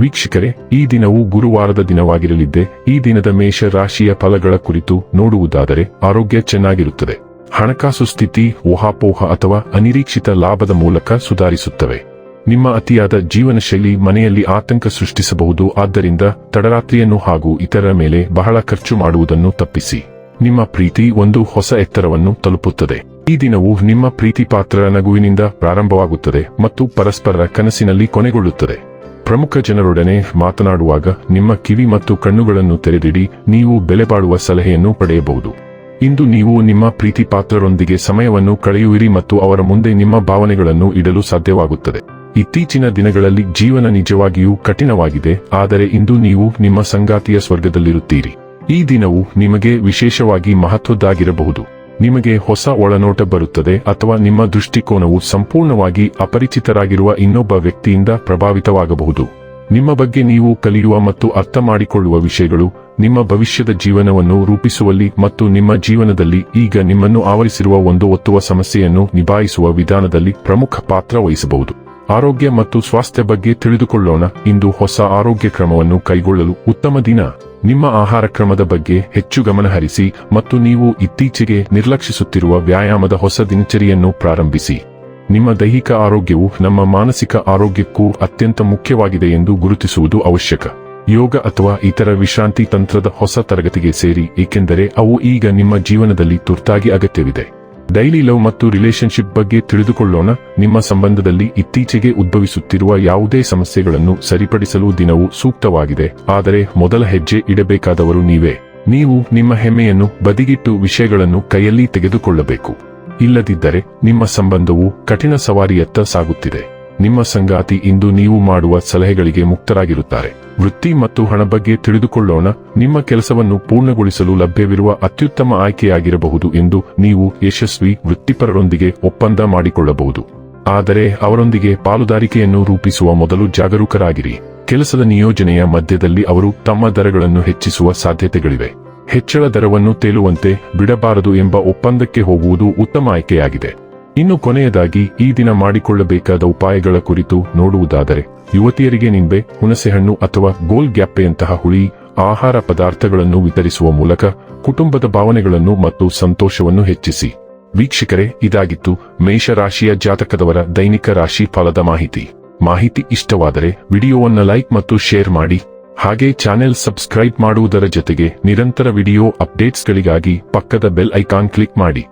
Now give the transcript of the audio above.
ವೀಕ್ಷಕರೇ, ಈ ದಿನವು ಗುರುವಾರದ ದಿನವಾಗಿರಲಿದ್ದೆ, ಈ ದಿನದ ಮೇಷ ರಾಶಿಯ ಫಲಗಳ ಕುರಿತು ನೋಡುವುದಾದರೆ ಆರೋಗ್ಯ ಚೆನ್ನಾಗಿರುತ್ತದೆ. ಹಣಕಾಸು ಸ್ಥಿತಿ ಊಹಾಪೋಹ ಅಥವಾ ಅನಿರೀಕ್ಷಿತ ಲಾಭದ ಮೂಲಕ ಸುಧಾರಿಸುತ್ತವೆ. ನಿಮ್ಮ ಅತಿಯಾದ ಜೀವನ ಶೈಲಿ ಮನೆಯಲ್ಲಿ ಆತಂಕ ಸೃಷ್ಟಿಸಬಹುದು, ಆದ್ದರಿಂದ ತಡರಾತ್ರಿಯನ್ನು ಹಾಗೂ ಇತರರ ಮೇಲೆ ಬಹಳ ಖರ್ಚು ಮಾಡುವುದನ್ನು ತಪ್ಪಿಸಿ. ನಿಮ್ಮ ಪ್ರೀತಿ ಒಂದು ಹೊಸ ಎತ್ತರವನ್ನು ತಲುಪುತ್ತದೆ. ಈ ದಿನವು ನಿಮ್ಮ ಪ್ರೀತಿ ಪಾತ್ರರ ನಗುವಿನಿಂದ ಪ್ರಾರಂಭವಾಗುತ್ತದೆ ಮತ್ತು ಪರಸ್ಪರರ ಕನಸಿನಲ್ಲಿ ಕೊನೆಗೊಳ್ಳುತ್ತದೆ. ಪ್ರಮುಖ ಜನರೊಡನೆ ಮಾತನಾಡುವಾಗ ನಿಮ್ಮ ಕಿವಿ ಮತ್ತು ಕಣ್ಣುಗಳನ್ನು ತೆರೆದಿಡಿ, ನೀವು ಬೆಲೆ ಬಾಳುವ ಸಲಹೆಯನ್ನು ಪಡೆಯಬಹುದು. ಇಂದು ನೀವು ನಿಮ್ಮ ಪ್ರೀತಿ ಪಾತ್ರರೊಂದಿಗೆ ಸಮಯವನ್ನು ಕಳೆಯುವಿರಿ ಮತ್ತು ಅವರ ಮುಂದೆ ನಿಮ್ಮ ಭಾವನೆಗಳನ್ನು ಇಡಲು ಸಾಧ್ಯವಾಗುತ್ತದೆ. ಇತ್ತೀಚಿನ ದಿನಗಳಲ್ಲಿ ಜೀವನ ನಿಜವಾಗಿಯೂ ಕಠಿಣವಾಗಿದೆ, ಆದರೆ ಇಂದು ನೀವು ನಿಮ್ಮ ಸಂಗಾತಿಯ ಸ್ವರ್ಗದಲ್ಲಿರುತ್ತೀರಿ. ಈ ದಿನವು ನಿಮಗೆ ವಿಶೇಷವಾಗಿ ಮಹತ್ವದ್ದಾಗಿರಬಹುದು. ನಿಮಗೆ ಹೊಸ ಒಳನೋಟ ಬರುತ್ತದೆ ಅಥವಾ ನಿಮ್ಮ ದೃಷ್ಟಿಕೋನವು ಸಂಪೂರ್ಣವಾಗಿ ಅಪರಿಚಿತರಾಗಿರುವ ಇನ್ನೊಬ್ಬ ವ್ಯಕ್ತಿಯಿಂದ ಪ್ರಭಾವಿತವಾಗಬಹುದು. ನಿಮ್ಮ ಬಗ್ಗೆ ನೀವು ಕಲಿಯುವ ಮತ್ತು ಅರ್ಥ ಮಾಡಿಕೊಳ್ಳುವ ವಿಷಯಗಳು ನಿಮ್ಮ ಭವಿಷ್ಯದ ಜೀವನವನ್ನು ರೂಪಿಸುವಲ್ಲಿ ಮತ್ತು ನಿಮ್ಮ ಜೀವನದಲ್ಲಿ ಈಗ ನಿಮ್ಮನ್ನು ಆವರಿಸಿರುವ ಒಂದು ಒತ್ತುವ ಸಮಸ್ಯೆಯನ್ನು ನಿಭಾಯಿಸುವ ವಿಧಾನದಲ್ಲಿ ಪ್ರಮುಖ ಪಾತ್ರ ವಹಿಸಬಹುದು. ಆರೋಗ್ಯ ಮತ್ತು ಸ್ವಾಸ್ಥ್ಯ ಬಗ್ಗೆ ತಿಳಿದುಕೊಳ್ಳೋಣ. ಇಂದು ಹೊಸ ಆರೋಗ್ಯ ಕ್ರಮವನ್ನು ಕೈಗೊಳ್ಳಲು ಉತ್ತಮ ದಿನ. ನಿಮ್ಮ ಆಹಾರ ಕ್ರಮದ ಬಗ್ಗೆ ಹೆಚ್ಚು ಗಮನಹರಿಸಿ ಮತ್ತು ನೀವು ಇತ್ತೀಚೆಗೆ ನಿರ್ಲಕ್ಷಿಸುತ್ತಿರುವ ವ್ಯಾಯಾಮದ ಹೊಸ ದಿನಚರಿಯನ್ನು ಪ್ರಾರಂಭಿಸಿ. ನಿಮ್ಮ ದೈಹಿಕ ಆರೋಗ್ಯವು ನಮ್ಮ ಮಾನಸಿಕ ಆರೋಗ್ಯಕ್ಕೂ ಅತ್ಯಂತ ಮುಖ್ಯವಾಗಿದೆ ಎಂದು ಗುರುತಿಸುವುದು ಅವಶ್ಯಕ. ಯೋಗ ಅಥವಾ ಇತರ ವಿಶ್ರಾಂತಿ ತಂತ್ರದ ಹೊಸ ತರಗತಿಗೆ ಸೇರಿ, ಏಕೆಂದರೆ ಅವು ಈಗ ನಿಮ್ಮ ಜೀವನದಲ್ಲಿ ತುರ್ತಾಗಿ ಅಗತ್ಯವಿದೆ. ಡೈಲಿ ಲವ್ ಮತ್ತು ರಿಲೇಶನ್ಶಿಪ್ ಬಗ್ಗೆ ತಿಳಿದುಕೊಳ್ಳೋಣ. ನಿಮ್ಮ ಸಂಬಂಧದಲ್ಲಿ ಇತ್ತೀಚೆಗೆ ಉದ್ಭವಿಸುತ್ತಿರುವ ಯಾವುದೇ ಸಮಸ್ಯೆಗಳನ್ನು ಸರಿಪಡಿಸಲು ದಿನವು ಸೂಕ್ತವಾಗಿದೆ. ಆದರೆ ಮೊದಲ ಹೆಜ್ಜೆ ಇಡಬೇಕಾದವರು ನೀವೇ. ನೀವು ನಿಮ್ಮ ಹೆಮ್ಮೆಯನ್ನು ಬದಿಗಿಟ್ಟು ವಿಷಯಗಳನ್ನು ಕೈಯಲ್ಲಿ ತೆಗೆದುಕೊಳ್ಳಬೇಕು. ಇಲ್ಲದಿದ್ದರೆ ನಿಮ್ಮ ಸಂಬಂಧವು ಕಠಿಣ ಸವಾರಿಯತ್ತ ಸಾಗುತ್ತಿದೆ. ನಿಮ್ಮ ಸಂಗಾತಿ ಇಂದು ನೀವು ಮಾಡುವ ಸಲಹೆಗಳಿಗೆ ಮುಕ್ತರಾಗಿರುತ್ತಾರೆ. ವೃತ್ತಿ ಮತ್ತು ಹಣ ಬಗ್ಗೆ ತಿಳಿದುಕೊಳ್ಳೋಣ. ನಿಮ್ಮ ಕೆಲಸವನ್ನು ಪೂರ್ಣಗೊಳಿಸಲು ಲಭ್ಯವಿರುವ ಅತ್ಯುತ್ತಮ ಆಯ್ಕೆಯಾಗಿರಬಹುದು ಎಂದು ನೀವು ಯಶಸ್ವಿ ವೃತ್ತಿಪರರೊಂದಿಗೆ ಒಪ್ಪಂದ ಮಾಡಿಕೊಳ್ಳಬಹುದು. ಆದರೆ ಅವರೊಂದಿಗೆ ಪಾಲುದಾರಿಕೆಯನ್ನು ರೂಪಿಸುವ ಮೊದಲು ಜಾಗರೂಕರಾಗಿರಿ. ಕೆಲಸದ ನಿಯೋಜನೆಯ ಮಧ್ಯದಲ್ಲಿ ಅವರು ತಮ್ಮ ದರಗಳನ್ನು ಹೆಚ್ಚಿಸುವ ಸಾಧ್ಯತೆಗಳಿವೆ. ಹೆಚ್ಚಳ ದರವನ್ನು ತೇಲುವಂತೆ ಬಿಡಬಾರದು ಎಂಬ ಒಪ್ಪಂದಕ್ಕೆ ಹೋಗುವುದು ಉತ್ತಮ ಆಯ್ಕೆಯಾಗಿದೆ. ಇನ್ನು ಕೊನೆಯದಾಗಿ ಈ ದಿನ ಮಾಡಿಕೊಳ್ಳಬೇಕಾದ ಉಪಾಯಗಳ ಕುರಿತು ನೋಡುವುದಾದರೆ, ಯುವತಿಯರಿಗೆ ನಿಂಬೆ, ಹುಣಸೆಹಣ್ಣು ಅಥವಾ ಗೋಲ್ ಗ್ಯಾಪೆಯಂತಹ ಹುಳಿ, ಆಹಾರ ಪದಾರ್ಥಗಳನ್ನು ವಿತರಿಸುವ ಮೂಲಕ ಕುಟುಂಬದ ಭಾವನೆಗಳನ್ನು ಮತ್ತು ಸಂತೋಷವನ್ನು ಹೆಚ್ಚಿಸಿ. ವೀಕ್ಷಕರೇ, ಇದಾಗಿತ್ತು ಮೇಷರಾಶಿಯ ಜಾತಕದವರ ದೈನಿಕ ರಾಶಿ ಫಲದ ಮಾಹಿತಿ. ಮಾಹಿತಿ ಇಷ್ಟವಾದರೆ ವಿಡಿಯೋವನ್ನು ಲೈಕ್ ಮತ್ತು ಶೇರ್ ಮಾಡಿ. ಹಾಗೆ ಚಾನೆಲ್ ಸಬ್ಸ್ಕ್ರೈಬ್ ಮಾಡುವುದರ ಜೊತೆಗೆ ನಿರಂತರ ವಿಡಿಯೋ ಅಪ್ಡೇಟ್ಸ್ಗಳಿಗಾಗಿ ಪಕ್ಕದ ಬೆಲ್ ಐಕಾನ್ ಕ್ಲಿಕ್ ಮಾಡಿ.